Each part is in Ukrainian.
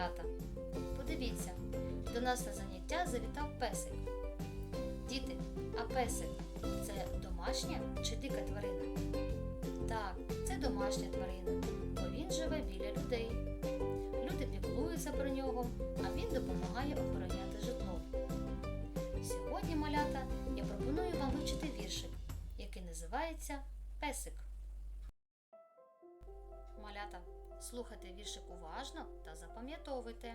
малята. Подивіться, до нас на заняття завітав песик. Діти, а песик це домашня чи дика тварина? Так, це домашня тварина, бо він живе біля людей. Люди піклуються про нього, а він допомагає обороняти житло. Сьогодні, малята, я пропоную вам вивчити віршик, який називається Песик. Малята, слухайте віршик уважно та запам'ятовуйте.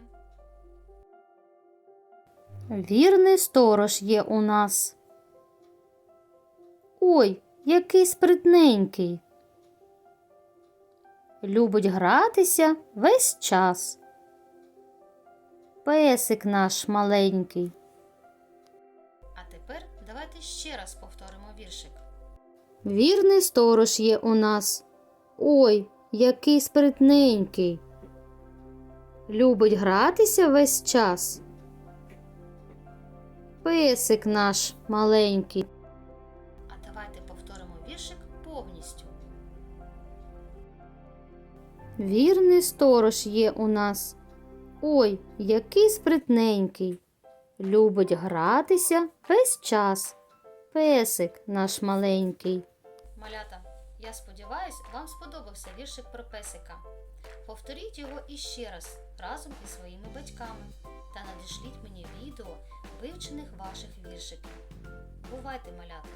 Вірний сторож є у нас. Ой, який спритненький. Любить гратися весь час. Песик наш маленький. А тепер давайте ще раз повторимо віршик. Вірний сторож є у нас. Ой, який спритненький. Любить гратися весь час. Песик наш маленький. А давайте повторимо віршик повністю. Вірний сторож є у нас. Ой, який спритненький. Любить гратися весь час. Песик наш маленький. Малята, я сподіваюсь, вам сподобався віршик про песика. Повторіть його іще раз разом із своїми батьками та надішліть мені відео вивчених ваших віршиків. Бувайте, малята!